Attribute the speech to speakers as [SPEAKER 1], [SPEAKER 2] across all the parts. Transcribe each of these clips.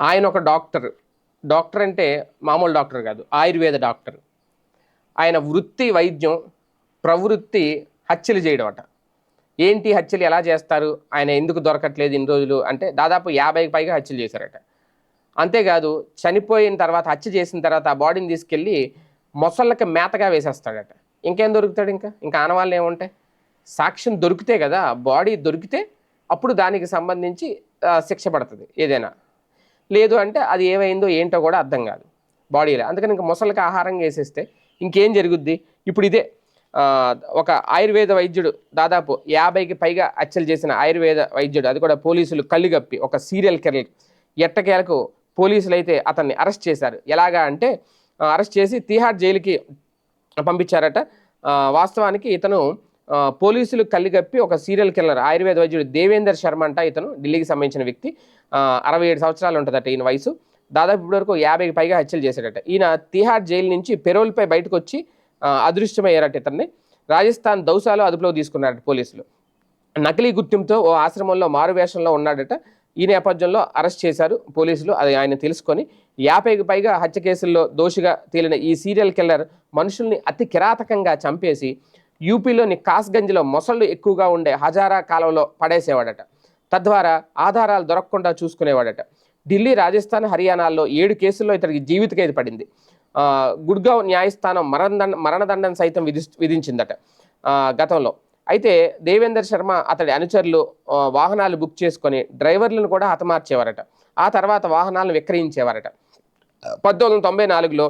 [SPEAKER 1] ఆయన ఒక doctor. Doctor అంటే మామూలు డాక్టర్ కాదు ఆయుర్వేద డాక్టర్. ఆయన వృత్తి వైద్యం ప్రవృత్తి హత్యలు చేయడం అట ఏంటి హత్యలు ఎలా చేస్తారు? ఆయన ఎందుకు దొరకట్లేదు ఇన్ని రోజులు? అంటే దాదాపు యాభైకి పైగా హత్యలు చేశారట. అంతేకాదు చనిపోయిన తర్వాత హత్య చేసిన తర్వాత ఆ బాడీని తీసుకెళ్ళి మొసళ్ళకి మేతగా వేసేస్తాడట. ఇంకేం దొరుకుతాడు ఇంకా? ఇంకా ఆనవాళ్ళు ఏముంటాయి సాక్ష్యం దొరికితే కదా బాడీ దొరికితే అప్పుడు దానికి సంబంధించి శిక్ష పడుతుంది ఏదైనా. లేదు అంటే అది ఏమైందో ఏంటో కూడా అర్థం కాదు బాడీలో అందుకని ఇంకా మొసలికి ఆహారం వేసేస్తే ఇంకేం జరుగుద్ది? ఇప్పుడు ఇదే ఒక ఆయుర్వేద వైద్యుడు దాదాపు యాభైకి పైగా హత్యలు చేసిన ఆయుర్వేద వైద్యుడు అది కూడా పోలీసులు కళ్ళు కప్పి ఒక సీరియల్ కిల్లర్ ఎట్టకేలకు పోలీసులు అయితే అతన్ని అరెస్ట్ చేశారు. ఎలాగా అంటే అరెస్ట్ చేసి తీహార్ జైలుకి పంపించారట. వాస్తవానికి ఇతను పోలీసులు కళ్ళిగప్పి ఒక సీరియల్ కిల్లర్ ఆయుర్వేద వైద్యుడు దేవేందర్ శర్మ అంట ఇతను ఢిల్లీకి సంబంధించిన వ్యక్తి. అరవై ఏడు సంవత్సరాలు ఉంటుందట ఈయన వయసు. దాదాపు ఇప్పటివరకు యాభైకి పైగా హత్యలు చేశాడట. ఈయన తిహార్ జైలు నుంచి పెరోల్పై బయటకు వచ్చి అదృశ్యమయ్యారట ఇతన్ని. రాజస్థాన్ దౌసాలో అదుపులో తీసుకున్నారట పోలీసులు. నకిలీ గుర్తింపుతో ఓ ఆశ్రమంలో మారువేషంలో ఉన్నాడట. ఈ నేపథ్యంలో అరెస్ట్ చేశారు పోలీసులు అది ఆయన తెలుసుకొని. యాభైకి పైగా హత్య కేసుల్లో దోషిగా తేలిన ఈ సీరియల్ కిల్లర్ మనుషుల్ని అతి కిరాతకంగా చంపేసి యూపీలోని కాస్గంజ్లో మొసళ్ళు ఎక్కువగా ఉండే హజారా కాలంలో పడేసేవాడట. తద్వారా ఆధారాలు దొరకకుండా చూసుకునేవాడట. ఢిల్లీ రాజస్థాన్ హర్యానాల్లో ఏడు కేసుల్లో ఇతడికి జీవిత ఖైదు పడింది. గుడ్గావ్ న్యాయస్థానం మరణదండ మరణదండం సైతం విధి విధించిందట గతంలో. అయితే దేవేందర్ శర్మ అతడి అనుచరులు వాహనాలు బుక్ చేసుకొని డ్రైవర్లను కూడా హతమార్చేవారట. ఆ తర్వాత వాహనాలను విక్రయించేవారట. పంతొమ్మిది వందల తొంభై నాలుగులో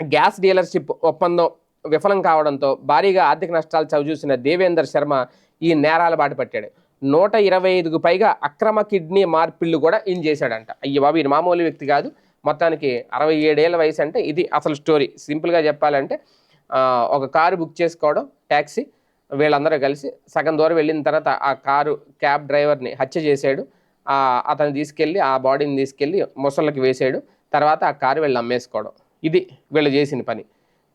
[SPEAKER 1] గ్యాస్ డీలర్షిప్ ఒప్పందం విఫలం కావడంతో భారీగా ఆర్థిక నష్టాలు చవిచూసిన దేవేందర్ శర్మ ఈ నేరాల బాట పట్టాడు నూట ఇరవై ఐదుకు పైగా అక్రమ కిడ్నీ మార్పిళ్ళు కూడా ఈయన చేశాడంట. అయ్యి బాబు ఈయన మామూలు వ్యక్తి కాదు. మొత్తానికి అరవై ఏడేళ్ళ వయసు అంటే ఇది అసలు స్టోరీ. సింపుల్గా చెప్పాలంటే ఒక కారు బుక్ చేసుకోవడం ట్యాక్సీ వీళ్ళందరూ కలిసి సగం దూరం వెళ్ళిన తర్వాత ఆ కారు క్యాబ్ డ్రైవర్ని హత్య చేశాడు. అతను తీసుకెళ్ళి ఆ బాడీని తీసుకెళ్ళి ముసళ్ళకి వేసాడు తర్వాత ఆ కారు వీళ్ళు అమ్మేసుకోవడం. ఇది వీళ్ళు చేసిన పని.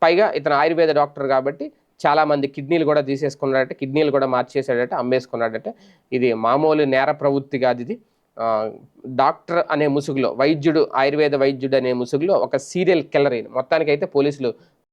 [SPEAKER 1] పైగా ఇతను ఆయుర్వేద డాక్టర్ కాబట్టి చాలామంది కిడ్నీలు కూడా తీసేసుకున్నాడట కిడ్నీలు కూడా మార్చేసాడట అమ్మేసుకున్నాడట. ఇది మామూలు నేర ప్రవృత్తి కాదు ఇది. డాక్టర్ అనే ముసుగులో వైద్యుడు ఆయుర్వేద వైద్యుడు అనే ముసుగులో ఒక సీరియల్ కిల్లర్ అయిన మొత్తానికైతే పోలీసులు